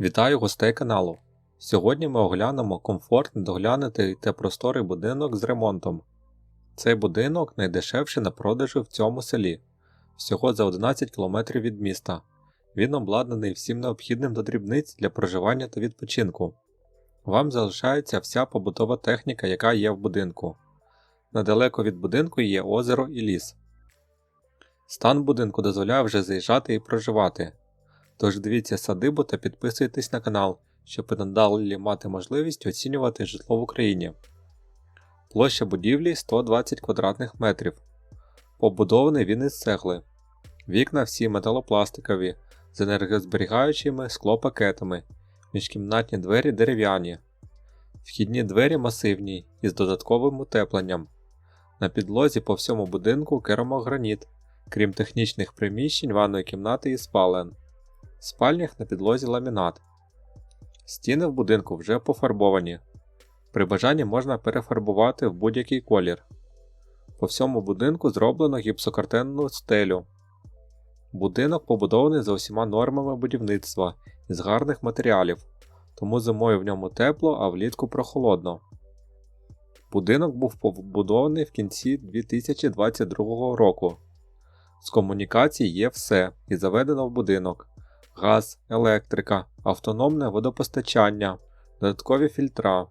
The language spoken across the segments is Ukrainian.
Вітаю гостей каналу. Сьогодні ми оглянемо комфортний, доглянутий та просторий будинок з ремонтом. Цей будинок найдешевший на продажу в цьому селі, всього за 11 км від міста. Він обладнаний всім необхідним до дрібниць для проживання та відпочинку. Вам залишається вся побутова техніка, яка є в будинку. Недалеко від будинку є озеро і ліс. Стан будинку дозволяє вже заїжджати і проживати. Тож дивіться садибу та підписуйтесь на канал, щоб і надалі мати можливість оцінювати житло в Україні. Площа будівлі 120 квадратних метрів. Побудований він із цегли. Вікна всі металопластикові з енергозберігаючими склопакетами, міжкімнатні двері дерев'яні. Вхідні двері масивні із додатковим утепленням. На підлозі по всьому будинку керамограніт, крім технічних приміщень ванної кімнати і спален. Спальнях на підлозі ламінат. Стіни в будинку вже пофарбовані. При бажанні можна перефарбувати в будь-який колір. По всьому будинку зроблено гіпсокартонну стелю. Будинок побудований за усіма нормами будівництва із гарних матеріалів, тому зимою в ньому тепло, а влітку прохолодно. Будинок був побудований в кінці 2022 року. З комунікацій є все і заведено в будинок газ, електрика, автономне водопостачання, додаткові фільтра.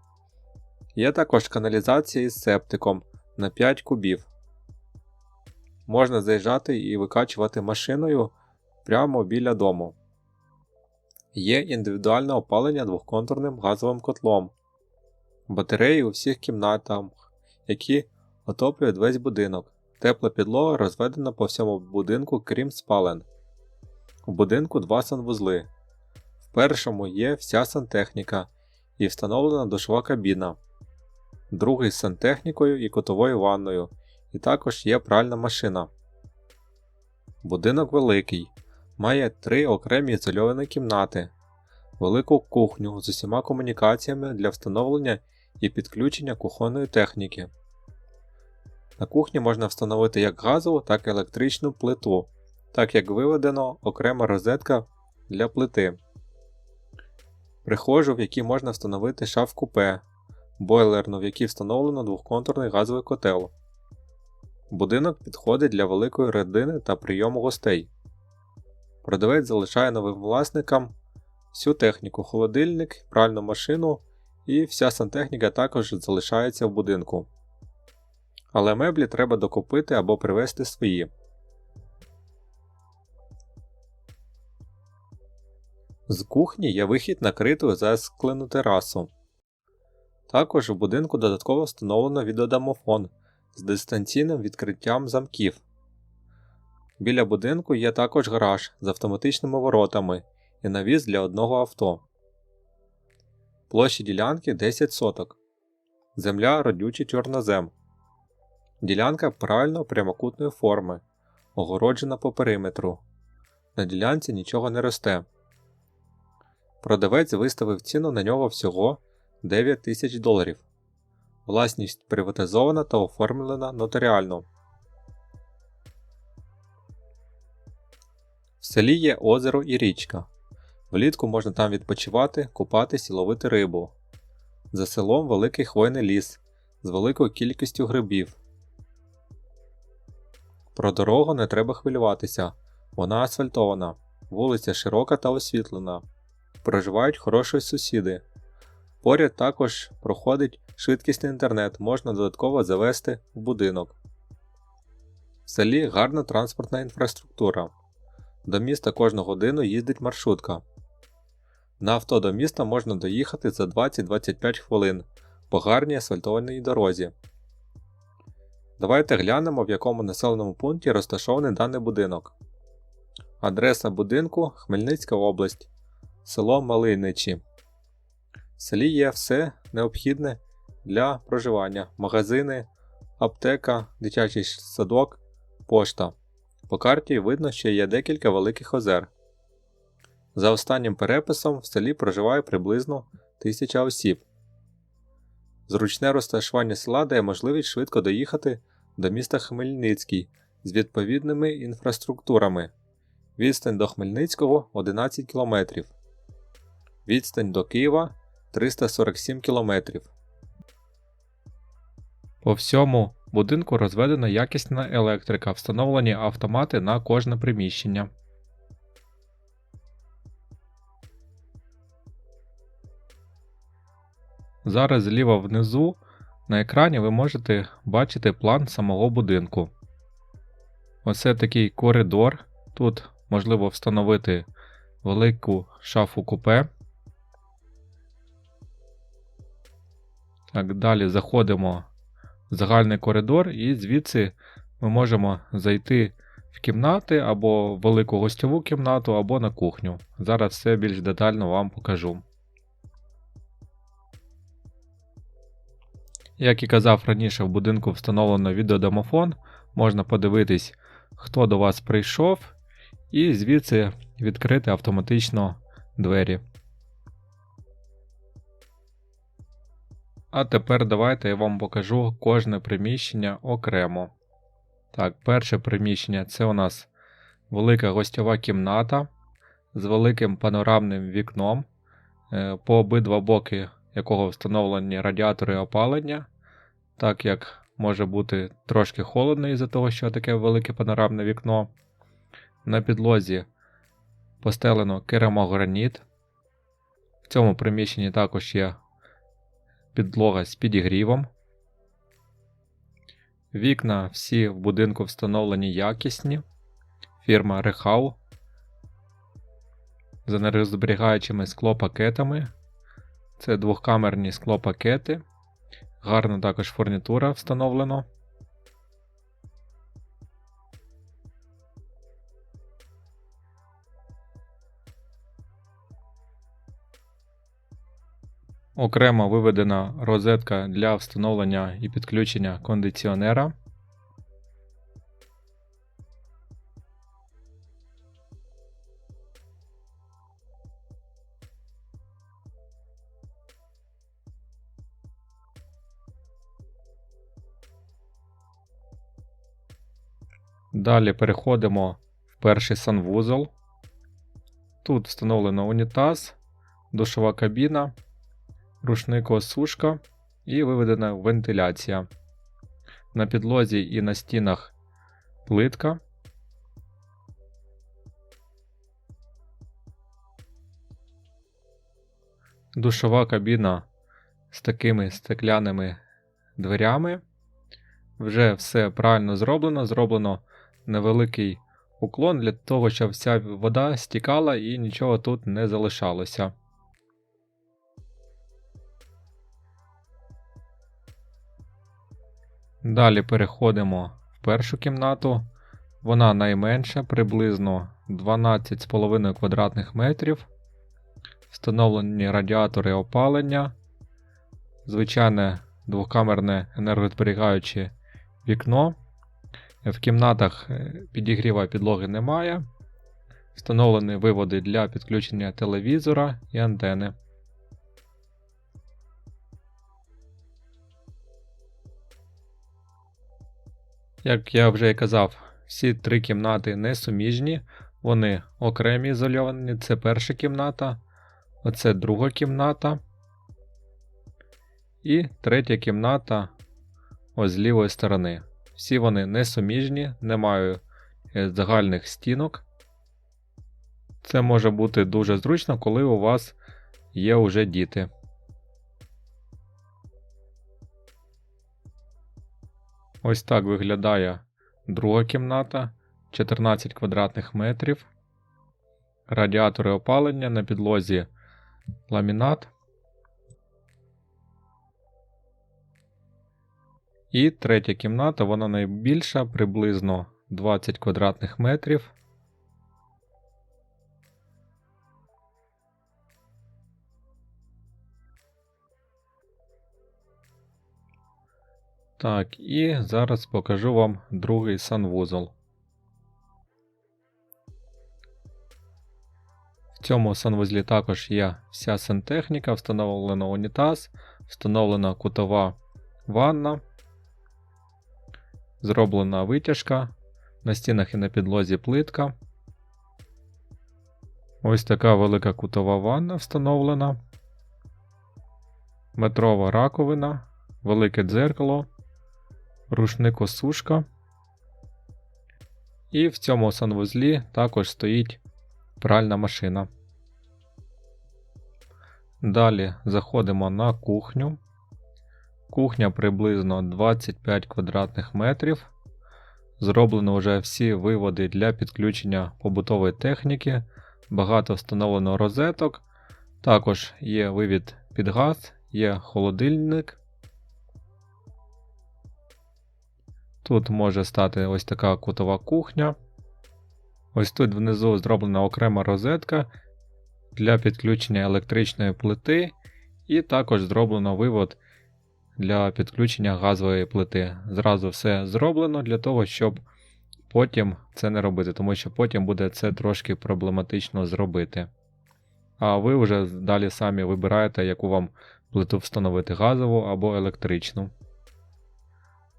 Є також каналізація із септиком на 5 кубів. Можна заїжджати і викачувати машиною прямо біля дому. Є індивідуальне опалення двохконтурним газовим котлом, батареї у всіх кімнатах, які отоплюють весь будинок. Тепла підлога розведена по всьому будинку, крім спален. У будинку два санвузли. В першому є вся сантехніка і встановлена душова кабіна, другий з сантехнікою і котовою ванною, і також є пральна машина. Будинок великий, має три окремі ізольовані кімнати, велику кухню з усіма комунікаціями для встановлення і підключення кухонної техніки. На кухні можна встановити як газову, так і електричну плиту так як виведено окрема розетка для плити, прихожу, в якій можна встановити шаф купе, бойлерну, в якій встановлено двохконтурний газовий котел. Будинок підходить для великої родини та прийому гостей. Продавець залишає новим власникам всю техніку, холодильник, пральну машину і вся сантехніка також залишається в будинку. Але меблі треба докупити або привезти свої. З кухні є вихід на криту засклену терасу. Також у будинку додатково встановлено відеодомофон з дистанційним відкриттям замків. Біля будинку є також гараж з автоматичними воротами і навіс для одного авто. Площі ділянки 10 соток. Земля родючий чорнозем. Ділянка правильно прямокутної форми, огороджена по периметру. На ділянці нічого не росте. Продавець виставив ціну на нього всього 9 тисяч доларів. Власність приватизована та оформлена нотаріально. В селі є озеро і річка. Влітку можна там відпочивати, купатись і ловити рибу. За селом великий хвойний ліс з великою кількістю грибів. Про дорогу не треба хвилюватися. Вона асфальтована, вулиця широка та освітлена проживають хороші сусіди. Поряд також проходить швидкісний інтернет, можна додатково завести в будинок. В селі гарна транспортна інфраструктура. До міста кожну годину їздить маршрутка. На авто до міста можна доїхати за 20-25 хвилин по гарній асфальтованій дорозі. Давайте глянемо, в якому населеному пункті розташований даний будинок. Адреса будинку Хмельницька область село Малиничі. В селі є все необхідне для проживання: магазини, аптека, дитячий садок, пошта. По карті видно, що є декілька великих озер. За останнім переписом в селі проживає приблизно 1000 осіб. Зручне розташування села дає можливість швидко доїхати до міста Хмельницький з відповідними інфраструктурами. Відстань до Хмельницького 11 км. Відстань до Києва 347 км. По всьому будинку розведена якісна електрика, встановлені автомати на кожне приміщення. Зараз зліва внизу на екрані ви можете бачити план самого будинку. Оце такий коридор. Тут можливо встановити велику шафу купе. Так, далі заходимо в загальний коридор, і звідси ми можемо зайти в кімнати або в велику гостьову кімнату, або на кухню. Зараз все більш детально вам покажу. Як і казав раніше, в будинку встановлено відеодомофон, можна подивитись, хто до вас прийшов, і звідси відкрити автоматично двері. А тепер давайте я вам покажу кожне приміщення окремо. Так, перше приміщення це у нас велика гостьова кімната з великим панорамним вікном, е, по обидва боки якого встановлені радіатори опалення, так як може бути трошки холодно із-за того, що таке велике панорамне вікно. На підлозі постелено керамограніт. В цьому приміщенні також є підлога з підігрівом. Вікна всі в будинку встановлені якісні. Фірма Rehau з енергозберігаючими склопакетами. Це двохкамерні склопакети. Гарна також фурнітура встановлено. Окремо виведена розетка для встановлення і підключення кондиціонера. Далі переходимо в перший санвузол. Тут встановлено унітаз, душова кабіна, рушникосушка і виведена вентиляція. На підлозі і на стінах плитка. Душова кабіна з такими стекляними дверями. Вже все правильно зроблено. Зроблено невеликий уклон для того, щоб вся вода стікала і нічого тут не залишалося. Далі переходимо в першу кімнату. Вона найменша, приблизно 12,5 квадратних метрів. Встановлені радіатори опалення, звичайне двокамерне енергозберігаюче вікно. В кімнатах е, підігріва підлоги немає. Встановлені виводи для підключення телевізора і антени. Як я вже і казав, всі три кімнати не суміжні, вони окремі ізольовані. Це перша кімната, оце друга кімната. І третя кімната ось з лівої сторони. Всі вони несуміжні, не мають е, загальних стінок. Це може бути дуже зручно, коли у вас є уже діти. Ось так виглядає друга кімната 14 квадратних метрів. Радіатори опалення на підлозі ламінат. І третя кімната, вона найбільша, приблизно 20 квадратних метрів. Так, і зараз покажу вам другий санвузол. В цьому санвузлі також є вся сантехніка, встановлено унітаз, встановлена кутова ванна. Зроблена витяжка, на стінах і на підлозі плитка. Ось така велика кутова ванна встановлена. Метрова раковина, велике дзеркало, рушник-осушка. І в цьому санвузлі також стоїть пральна машина. Далі заходимо на кухню. Кухня приблизно 25 квадратних метрів. Зроблено вже всі виводи для підключення побутової техніки, багато встановлено розеток. Також є вивід під газ, є холодильник. Тут може стати ось така кутова кухня. Ось тут внизу зроблена окрема розетка для підключення електричної плити, і також зроблено вивод для підключення газової плити. Зразу все зроблено для того, щоб потім це не робити, тому що потім буде це трошки проблематично зробити. А ви вже далі самі вибираєте, яку вам плиту встановити газову або електричну.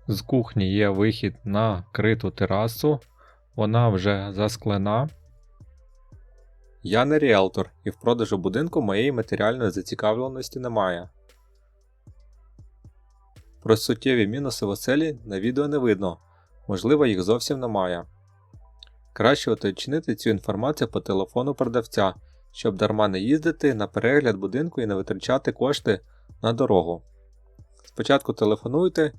З кухні є вихід на криту терасу, вона вже засклена. Я не ріелтор, і в продажу будинку моєї матеріальної зацікавленості немає. Про суттєві мінуси в оселі на відео не видно, можливо, їх зовсім немає. Краще уточнити цю інформацію по телефону продавця, щоб дарма не їздити на перегляд будинку і не витрачати кошти на дорогу. Спочатку телефонуйте,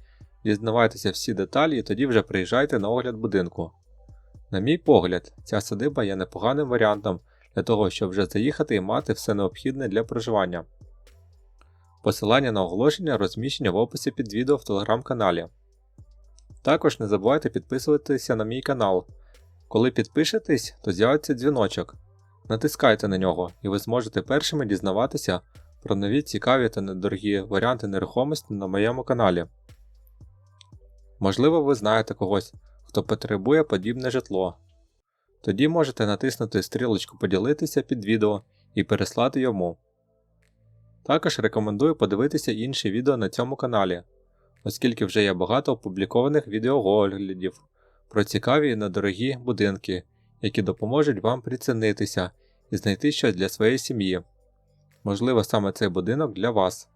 дізнавайтеся всі деталі і тоді вже приїжджайте на огляд будинку. На мій погляд, ця садиба є непоганим варіантом для того, щоб вже заїхати і мати все необхідне для проживання. Посилання на оголошення розміщення в описі під відео в телеграм-каналі. Також не забувайте підписуватися на мій канал. Коли підпишетесь, то з'явиться дзвіночок. Натискайте на нього, і ви зможете першими дізнаватися про нові цікаві та недорогі варіанти нерухомості на моєму каналі. Можливо, ви знаєте когось, хто потребує подібне житло. Тоді можете натиснути стрілочку поділитися під відео і переслати йому. Також рекомендую подивитися інші відео на цьому каналі, оскільки вже є багато опублікованих відеооглядів про цікаві і недорогі будинки, які допоможуть вам прицінитися і знайти щось для своєї сім'ї. Можливо, саме цей будинок для вас.